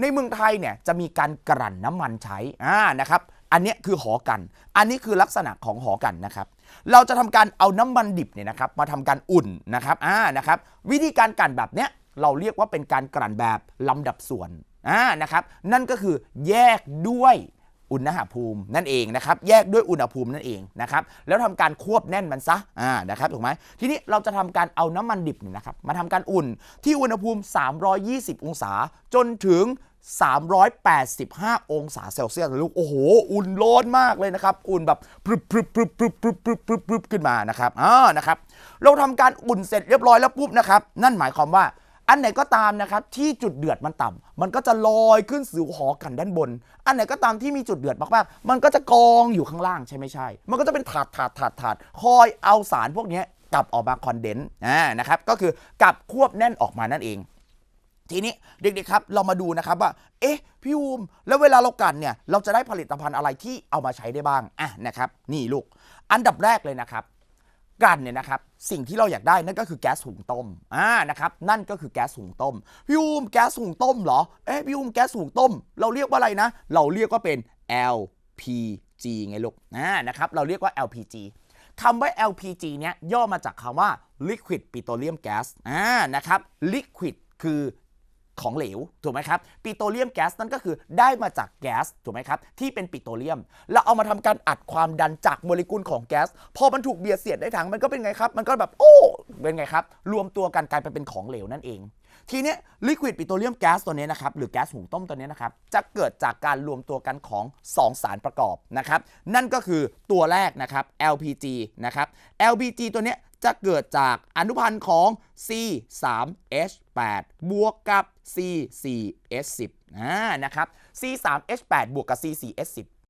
ในเมืองไทยเนี่ยจะมีการกลั่นน้ำมันใช้อ่านะครับอันนี้คือหอกัน อันนี้คือลักษณะของหอกันนะครับ เราจะทำการเอาน้ำมันดิบเนี่ยนะครับมาทำการอุ่นนะครับอ่านะครับวิธีการกลั่นแบบเนี้ยเราเรียกว่าเป็นการกลั่นแบบลำดับส่วนอ่านะครับนั่นก็คือแยกด้วยอุณหภูมินั่นเองนะครับแยกด้วยอุณหภูมินั่นเองนะครับแล้วทำการควบแน่นมันซะอ่านะครับถูกไหมทีนี้เราจะทำการเอาน้ำมันดิบเนี่ยนะครับมาทำการอุ่นที่อุณหภูมิ 320 องศาจนถึง 385 องศาเซลเซียสลูกโอ้โห อุ่นร้อนมากเลยนะครับ อุ่นแบบพรึบพรึบพรึบพรึบพรึบพรึบพรึบพรึบขึ้นมานะครับอ่านะครับ เราทำการอุ่นเสร็จเรียบร้อยแล้วปุ๊บนะครับ นั่นหมายความว่าอันไหนก็ตามนะครับที่จุดเดือดมันต่ำมันก็จะลอยขึ้นสู่หอกันด้านบน อันไหนก็ตามที่มีจุดเดือดมากๆ มันก็จะกองอยู่ข้างล่างใช่ไม่ใช่ มันก็จะเป็นถาดถาดถาดถาดคอยเอาสารพวกนี้กลับออกมาคอนเดนซ์อ่านะครับ ก็คือกลับควบแน่นออกมานั่นเอง ทีนี้เด็กๆครับเรามาดูนะครับว่า เอ๊ะพี่อูมแล้วเวลาเรากันเนี่ยเราจะได้ผลิตภัณฑ์อะไรที่เอามาใช้ได้บ้างอะนะครับนี่ลูก อันดับแรกเลยนะครับกันเนี่ยนะครับสิ่งที่เราอยากได้นั่นก็คือแก๊สหุงต้มอ่านะครับนั่นก็คือแก๊สหุงต้มพี่อูมแก๊สหุงต้มเหรอเอ๊ะพี่อูมแก๊สหุงต้ม เราเรียกว่าอะไรนะ เราเรียกว่าเป็น LPG ไงลูกอ่านะครับเราเรียกว่า LPG คำว่า LPG เนี้ยย่อมาจากคำว่า liquid petroleum gas อ่านะครับ liquid คือ ของเหลวถูกไหมครับปิโตรเลียมแก๊สนั่นก็คือได้มาจากแก๊สถูกไหมครับที่เป็นปิโตรเลียมแล้วเอามาทำการอัดความดันจากโมเลกุลของแก๊สพอมันถูกเบียดเสียดในถังมันก็เป็นไงครับ มันก็แบบโอ้เป็นไงครับ รวมตัวกันกลายไปเป็นของเหลวนั่นเอง ทีเนี้ลิควิดปิโตรเลียมแก๊สตัวนี้นะครับหรือแก๊สหุงต้มตัวนี้นะครับจะเกิดจากการรวมตัวกันของ 2 สารประกอบนะครับ นั่นก็คือตัวแรกนะครับ LPG นะครับ LPG ตัวเนี้ย จะเกิดจากอนุพันธ์ของ C3H8 บวกกับ C4H10 นะครับ C3H8 บวกกับ C4H10